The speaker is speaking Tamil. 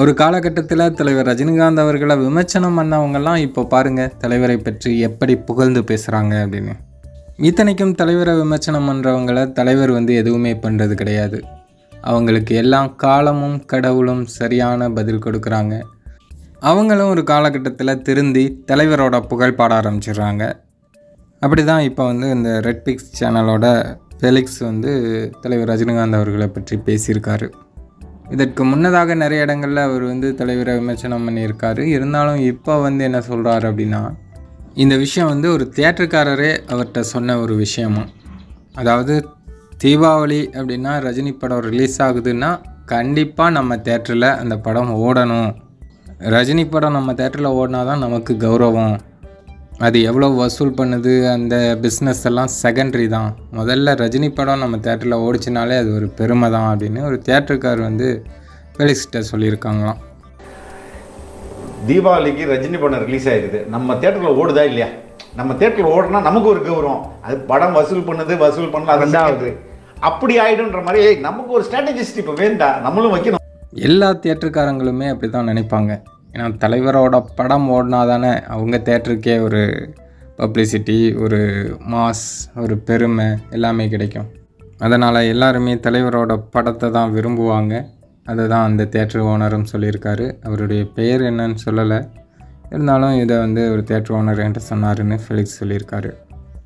ஒரு காலகட்டத்தில் தலைவர் ரஜினிகாந்த் அவர்களை விமர்சனம் பண்ணவங்கெல்லாம் இப்போ பாருங்கள் தலைவரை பற்றி எப்படி புகழ்ந்து பேசுகிறாங்க அப்படின்னு. இத்தனைக்கும் தலைவரை விமர்சனம் பண்ணுறவங்கள தலைவர் வந்து எதுவுமே பண்ணுறது கிடையாது. அவங்களுக்கு எல்லாம் காலமும் கடவுளும் சரியான பதில் கொடுக்குறாங்க. அவங்களும் ஒரு காலகட்டத்தில் திருந்தி தலைவரோட புகழ் பாட ஆரம்பிச்சிடுறாங்க. அப்படி தான் இப்போ வந்து இந்த ரெட் பிக்ஸ் சேனலோட ஃபெலிக்ஸ் வந்து தலைவர் ரஜினிகாந்த் அவர்களை பற்றி பேசியிருக்காரு. இதற்கு முன்னதாக நிறைய இடங்களில் அவர் வந்து தலைவரை விமர்சனம் பண்ணியிருக்காரு. இருந்தாலும் இப்போ வந்து என்ன சொல்கிறாரு அப்படின்னா இந்த விஷயம் வந்து ஒரு தியேட்டருக்காரரே அவர்கிட்ட சொன்ன ஒரு விஷயமா? அதாவது தீபாவளி அப்படின்னா ரஜினி படம் ரிலீஸ் ஆகுதுன்னா கண்டிப்பாக நம்ம தேட்டரில் அந்த படம் ஓடணும். ரஜினி படம் நம்ம தேட்டரில் ஓடினா தான் நமக்கு கௌரவம். அது எவ்வளோ வசூல் பண்ணுது அந்த பிஸ்னஸ் எல்லாம் செகண்டரி தான். முதல்ல ரஜினி படம் நம்ம தேட்டரில் ஓடிச்சினாலே அது ஒரு பெருமை தான் அப்படின்னு ஒரு தேட்டருக்கார் வந்து ஃபெலிக்ஸ்கிட்ட சொல்லியிருக்காங்களாம். தீபாவளிக்கு ரஜினி படம் ரிலீஸ் ஆயிருக்குது நம்ம தேட்டரில் ஓடுதா இல்லையா? நம்ம தேட்டரில் ஓடுனா நமக்கு ஒரு கௌரவம். அது படம் வசூல் பண்ணுது வசூல் பண்ணல அது ரெண்டாவது. அப்படி ஆயிடுன்ற மாதிரி நமக்கு ஒரு ஸ்ட்ராட்டஜிஸ்ட் இப்போ வேண்டா நம்மளும் வைக்கணும். எல்லா தியேட்டருக்காரங்களுமே அப்படி தான் நினைப்பாங்க. ஏன்னா தலைவரோட படம் ஓடினா தானே அவங்க தேட்டருக்கே ஒரு பப்ளிசிட்டி ஒரு மாஸ் ஒரு பெருமை எல்லாமே கிடைக்கும். அதனால் எல்லாருமே தலைவரோட படத்தை தான் விரும்புவாங்க. அதை தான் அந்த தேட்டர் ஓனரும் சொல்லியிருக்காரு. அவருடைய பெயர் என்னன்னு சொல்லலை. இருந்தாலும் இதை வந்து ஒரு தேட்டர் ஓனர் என்கிட்ட சொன்னாருன்னு ஃபெலிக்ஸ் சொல்லியிருக்காரு.